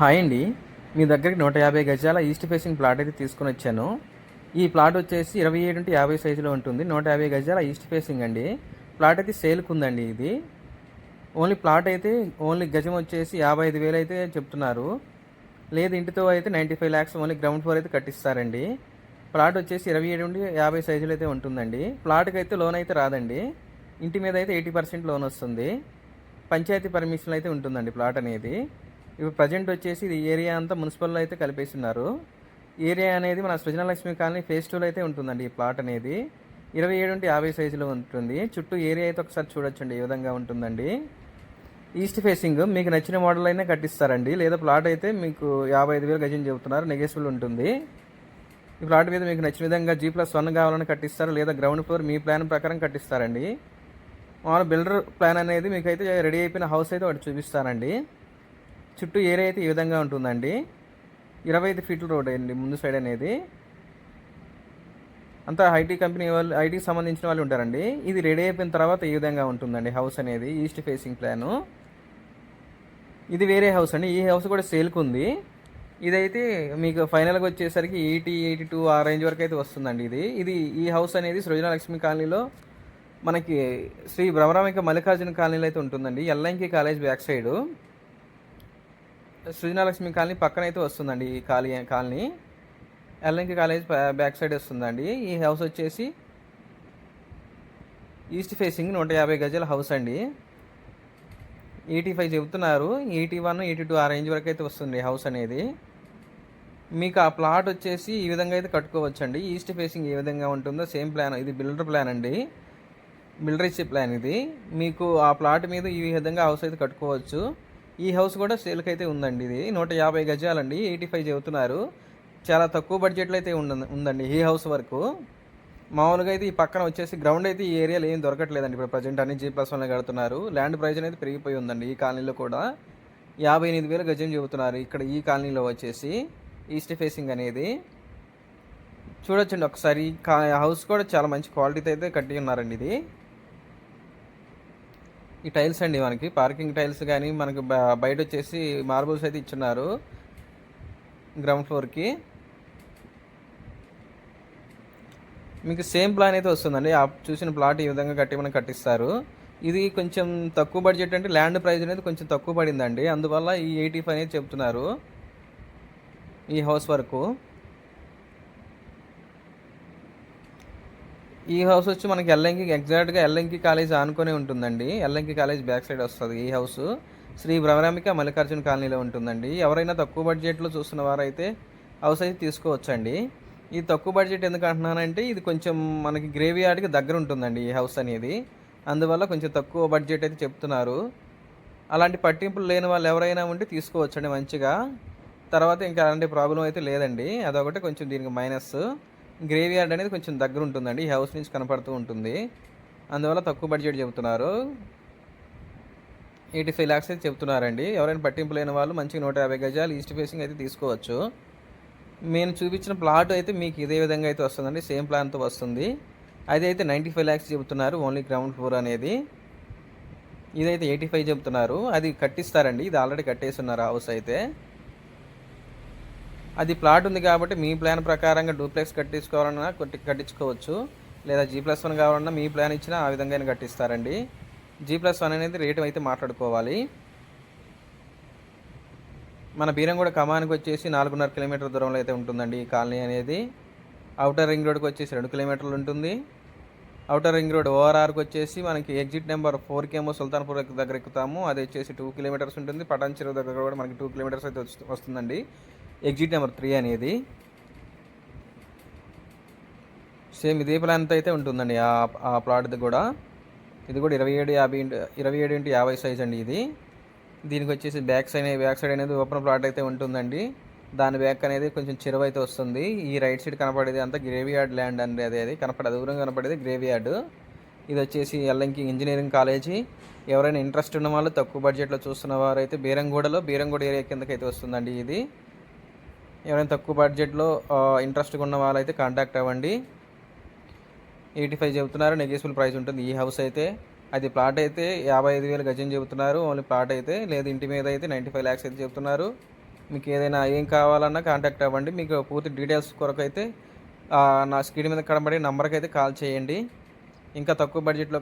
Hi అండి. మీ దగ్గరికి నూట యాభై గజాల ఈస్ట్ ఫేసింగ్ ప్లాట్ అయితే తీసుకుని వచ్చాను. ఈ ప్లాట్ వచ్చేసి ఇరవై ఏడు నుండి యాభై సైజులో ఉంటుంది. నూట యాభై గజాల ఈస్ట్ ఫేసింగ్ అండి. ప్లాట్ అయితే సేల్కి ఉందండి ఇది. ఓన్లీ ప్లాట్ అయితే ఓన్లీ గజం వచ్చేసి యాభై ఐదు వేలు అయితే చెప్తున్నారు. లేదు ఇంటితో అయితే ninety five lakhs only ground floor అయితే కట్టిస్తారండి. ప్లాట్ వచ్చేసి ఇరవై ఏడు నుండి యాభై సైజులు అయితే ఉంటుందండి. ప్లాట్కి అయితే లోన్ అయితే రాదండి. ఇంటి మీద అయితే ఎయిటీ పర్సెంట్ లోన్ వస్తుంది. పంచాయతీ పర్మిషన్ అయితే ఉంటుందండి ప్లాట్ అనేది. ఇప్పుడు ప్రజెంట్ వచ్చేసి ఇది ఏరియా అంతా మున్సిపల్లో అయితే కలిపేస్తున్నారు. ఏరియా అనేది మన సృజనలక్ష్మి కాలనీ ఫేస్ టూలో అయితే ఉంటుందండి ఈ ప్లాట్ అనేది. ఇరవై ఏడు నుండి యాభై సైజులో ఉంటుంది. చుట్టూ ఏరియా అయితే ఒకసారి చూడొచ్చండి ఈ విధంగా ఉంటుందండి. ఈస్ట్ ఫేసింగ్ మీకు నచ్చిన మోడల్ అయినా కట్టిస్తారండి. లేదా ప్లాట్ అయితే మీకు యాభై ఐదు వేలు గజం చెబుతున్నారు నెగేసిబుల్ ఉంటుంది. ఈ ప్లాట్ మీద మీకు నచ్చిన విధంగా జీ ప్లస్ వన్ కావాలని కట్టిస్తారు లేదా గ్రౌండ్ ఫ్లోర్ మీ ప్లాన్ ప్రకారం కట్టిస్తారండి. మామూలు బిల్డర్ ప్లాన్ అనేది మీకు అయితే రెడీ అయిపోయిన హౌస్ అయితే ఒకటి చూపిస్తారండి చుట్టూ ఏరియా అయితే ఈ విధంగా ఉంటుందండి. ఇరవై ఐదు ఫీట్ల రోడ్ అండి ముందు సైడ్ అనేది. అంతా ఐటీ కంపెనీ వాళ్ళు ఐటీకి సంబంధించిన వాళ్ళు ఉంటారండి. ఇది రెడీ అయిపోయిన తర్వాత ఈ విధంగా ఉంటుందండి హౌస్ అనేది ఈస్ట్ ఫేసింగ్ ప్లాను. ఇది వేరే హౌస్ అండి. ఈ హౌస్ కూడా సేల్కు ఉంది. ఇదైతే మీకు ఫైనల్గా వచ్చేసరికి ఎయిటీ ఎయిటీ టూ ఆ రేంజ్ వరకు అయితే వస్తుందండి ఇది. ఇది ఈ హౌస్ అనేది సృజనలక్ష్మి కాలనీలో మనకి శ్రీ భ్రమరామిక మల్లికార్జున కాలనీలో అయితే ఉంటుందండి. ఎల్ఎంకి college back side. Srujanalakshmi colony పక్కన అయితే వస్తుందండి ఈ colony colony. ఎల్ఎంకి college back side వస్తుందండి. ఈ హౌస్ వచ్చేసి ఈస్ట్ ఫేసింగ్ నూట యాభై గజాల హౌస్ అండి. ఎయిటీ ఫైవ్ చెబుతున్నారు. ఎయిటీ వన్ ఎయిటీ టూ ఆ రేంజ్ వరకు అయితే వస్తుంది హౌస్ అనేది. మీకు ఆ ప్లాట్ వచ్చేసి ఈ విధంగా అయితే కట్టుకోవచ్చండి. ఈస్ట్ ఫేసింగ్ ఏ విధంగా ఉంటుందో సేమ్ ప్లాన్ ఇది బిల్డర్ ప్లాన్ అండి. బిల్డర్ ఇచ్చే ప్లాన్ ఇది. మీకు ఆ ప్లాట్ మీద ఈ విధంగా హౌస్ అయితే కట్టుకోవచ్చు. ఈ హౌస్ కూడా సేల్కి అయితే ఉందండి ఇది. నూట యాభై గజాలండి. ఎయిటీ ఫైవ్ చెబుతున్నారు. చాలా తక్కువ బడ్జెట్లో అయితే ఉందండి ఈ హౌస్ వరకు. మామూలుగా అయితే ఈ పక్కన వచ్చేసి గ్రౌండ్ అయితే ఈ ఏరియాలో ఏం దొరకట్లేదండి. ఇప్పుడు ప్రజెంట్ అన్ని జీ ప్లస్ వన్లో కడుతున్నారు. ల్యాండ్ ప్రైస్ అనేది పెరిగిపోయి ఉందండి ఈ కాలనీలో కూడా. యాభై ఎనిమిది వేలు గజం చెబుతున్నారు ఇక్కడ ఈ కాలనీలో వచ్చేసి. ఈస్ట్ ఫేసింగ్ అనేది. చూడొచ్చండి ఒకసారి. కా హౌస్ కూడా చాలా మంచి క్వాలిటీతో అయితే కట్టి ఉన్నారండి ఇది. ఈ టైల్స్ అండి మనకి. పార్కింగ్ టైల్స్ కానీ మనకి బయట వచ్చేసి మార్బుల్స్ అయితే ఇచ్చున్నారు. గ్రౌండ్ ఫ్లోర్కి మీకు సేమ్ ప్లాన్ అయితే వస్తుందండి. ఆ చూసిన ప్లాట్ ఈ విధంగా కట్టి మనం కట్టిస్తారు. ఇది కొంచెం తక్కువ బడ్జెట్ అంటే ల్యాండ్ ప్రైస్ అనేది కొంచెం తక్కువ పడిందండి. అందువల్ల ఈ ఎయిటీ ఫైవ్ అనేది చెప్తున్నారు. ఈ హౌస్ వరకు. ఈ హౌస్ వచ్చి మనకి ఎల్లంకి ఎగ్జాక్ట్గా ఎల్లంకి కాలేజ్ ఆనుకొని ఉంటుందండి. ఎల్లంకి కాలేజ్ బ్యాక్ సైడ్ వస్తుంది ఈ హౌస్ శ్రీ భ్రమరామిక మల్లికార్జున కాలనీలో ఉంటుందండి. ఎవరైనా తక్కువ బడ్జెట్లో చూస్తున్న వారైతే హౌస్ అయితే తీసుకోవచ్చండి. ఈ తక్కువ బడ్జెట్ ఎందుకు అంటున్నానంటే ఇది కొంచెం మనకి గ్రేవీ యార్డ్కి దగ్గర ఉంటుందండి ఈ హౌస్ అనేది. అందువల్ల కొంచెం తక్కువ బడ్జెట్ అయితే చెప్తున్నారు. అలాంటి పట్టింపులు లేని వాళ్ళు ఎవరైనా ఉంటే తీసుకోవచ్చండి మంచిగా. తర్వాత ఇంకా అలాంటి ప్రాబ్లం అయితే లేదండి. అదొకటి కొంచెం దీనికి మైనస్ గ్రేవీ యార్డ్ అనేది కొంచెం దగ్గర ఉంటుందండి ఈ హౌస్ నుంచి కనపడుతూ ఉంటుంది. అందువల్ల తక్కువ బడ్జెట్ చెబుతున్నారు. ఎయిటీ ఫైవ్ ల్యాక్స్ అయితే చెప్తున్నారండి ఎవరైనా పట్టింపు లేని వాళ్ళు మంచిగా నూట యాభై గజాలు ఈస్ట్ ఫేసింగ్ అయితే తీసుకోవచ్చు. నేను చూపించిన ప్లాట్ అయితే మీకు ఇదే విధంగా అయితే వస్తుందండి. సేమ్ ప్లాన్తో వస్తుంది. అది అయితే నైంటీ ఫైవ్ ల్యాక్స్ చెబుతున్నారు. ఓన్లీ గ్రౌండ్ ఫ్లోర్ అనేది. ఇదైతే ఎయిటీ ఫైవ్ చెబుతున్నారు. అది కట్టిస్తారండి. ఇది ఆల్రెడీ కట్టేస్తున్నారు హౌస్ అయితే. అది ప్లాట్ ఉంది కాబట్టి మీ ప్లాన్ ప్రకారంగా డూప్లెక్స్ కట్టించుకోవాలన్నా కొట్టి- కట్టించుకోవచ్చు. లేదా జీ ప్లస్ వన్ కావాలన్నా మీ ప్లాన్ ఇచ్చినా ఆ విధంగా కట్టిస్తారండి. జీ ప్లస్ వన్ అనేది రేటు అయితే మాట్లాడుకోవాలి. మన బీరంగూడ కమానికి వచ్చేసి నాలుగున్నర కిలోమీటర్ దూరంలో అయితే ఉంటుందండి ఈ కాలనీ అనేది. అవుటర్ రింగ్ రోడ్కి వచ్చేసి రెండు కిలోమీటర్లు ఉంటుంది. అవుటర్ రింగ్ రోడ్ ఓఆర్ఆర్కి వచ్చేసి మనకి ఎగ్జిట్ నెంబర్ ఫోర్కి ఏమో సుల్తాన్పూర్ దగ్గర ఎక్కుతాము. అది వచ్చేసి టూ కిలోమీటర్స్ ఉంటుంది. పటాన్ చెరువు దగ్గర కూడా మనకి టూ కిలోమీటర్స్ అయితే వస్తుందండి. ఎగ్జిట్ నెంబర్ త్రీ అనేది. సేమ్ ఇదే ప్లాన్తో అయితే ఉంటుందండి ఆ ఆ ప్లాట్ది కూడా. ఇది కూడా ఇరవై ఏడు యాభై ఇంటి ఇరవై ఏడు ఇంటి యాభై సైజ్ అండి ఇది. దీనికి వచ్చేసి బ్యాక్ సైడ్ బ్యాక్ సైడ్ అనేది ఓపెన్ ప్లాట్ అయితే ఉంటుందండి. దాని బ్యాక్ అనేది కొంచెం చెరువు అయితే వస్తుంది. ఈ రైట్ సైడ్ కనపడేది అంతా గ్రేవీ యార్డ్ ల్యాండ్ అండి అది అది కనపడే దూరం కనపడేది గ్రేవీ యార్డ్ ఇది వచ్చేసి ఎల్లంకి ఇంజనీరింగ్ కాలేజీ. ఎవరైనా ఇంట్రెస్ట్ ఉన్న వాళ్ళు తక్కువ బడ్జెట్లో చూస్తున్న వారైతే అయితే బీరంగూడలో బీరంగూడ ఏరియా కిందకి అయితే వస్తుందండి ఇది. ఎవరైనా తక్కువ బడ్జెట్లో ఇంట్రెస్ట్గా ఉన్న వాళ్ళైతే కాంటాక్ట్ అవ్వండి. ఎయిటీ ఫైవ్ చెబుతున్నారు నెగోషియబుల్ ప్రైస్ ఉంటుంది. ఈ హౌస్ అయితే అది ప్లాట్ అయితే యాభై ఐదు వేలు గజం చెబుతున్నారు. ఓన్లీ ప్లాట్ అయితే లేదు ఇంటి మీద అయితే నైంటీ ఫైవ్ ల్యాక్స్ అయితే చెబుతున్నారు. మీకు ఏదైనా ఏం కావాలన్నా కాంటాక్ట్ అవ్వండి. మీకు పూర్తి డీటెయిల్స్ కొరకు అయితే నా స్క్రీన్ మీద కనబడే నంబర్కి అయితే కాల్ చేయండి. ఇంకా తక్కువ బడ్జెట్లో